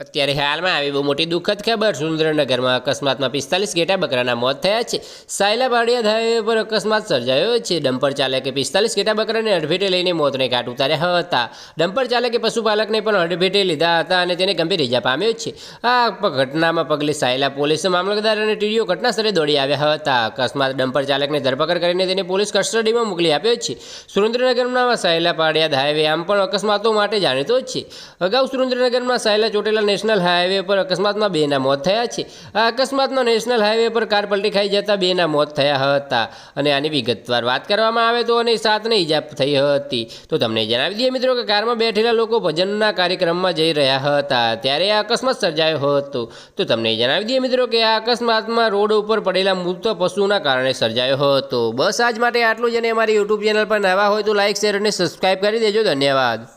ત્યારે હાલમાં આવી બહુ મોટી દુઃખદ ખબર. સુરેન્દ્રનગરમાં અકસ્માતમાં પિસ્તાલીસ ઘેટા બકરાના મોત થયા છે. સાયલા પાડિયા હાઈવે પર અકસ્માત સર્જાયો છે. ડમ્પર ચાલકે પિસ્તાલીસ ઘેટા બકરાને અડભેટે લઈને મોતને ઘાટ ઉતાર્યા હતા. ડમ્પર ચાલકે પશુપાલકને પણ અડભેટે લીધા હતા અને તેને ગંભીર ઇજા પામ્યો છે. આ ઘટનામાં પગલે સાયલા પોલીસ મામલતદાર અને ટીડીઓ ઘટના સ્થળે દોડી આવ્યા હતા. અકસ્માત ડમ્પર ચાલકને ધરપકડ કરીને તેને પોલીસ કસ્ટડીમાં મોકલી આપ્યો છે. સુરેન્દ્રનગરમાં સાયલા પાડિયા હાઈવે આમ પણ અકસ્માતો માટે જાણીતો છે. અગાઉ સુરેન્દ્રનગરમાં સાયલા ચોટેલા નેશનલ હાઈવે પર અકસ્માતમાં બેના મોત થયા છે. આ અકસ્માતમાં નેશનલ હાઈવે પર કાર પલટી ખાઈ જતા બેના મોત થયા હતા. અને આની વિગતવાર વાત કરવામાં આવે તો અને સાતને ઈજા થઈ હતી. તો તમને જણાવી દઈએ મિત્રો કે કારમાં બેઠેલા લોકો ભજનના કાર્યક્રમમાં જઈ રહ્યા હતા. ત્યારે આ અકસ્માત સર્જાયો હતો. તો તમને જણાવી દઈએ મિત્રો કે આ અકસ્માતમાં રોડ ઉપર પડેલા મૃત પશુના કારણે સર્જાયો હતો. બસ આજ માટે આટલું જ અને અમારી યુટ્યુબ ચેનલ પર નવા હોય તો લાઇક શેર અને સબસ્ક્રાઈબ કરી દેજો. ધન્યવાદ.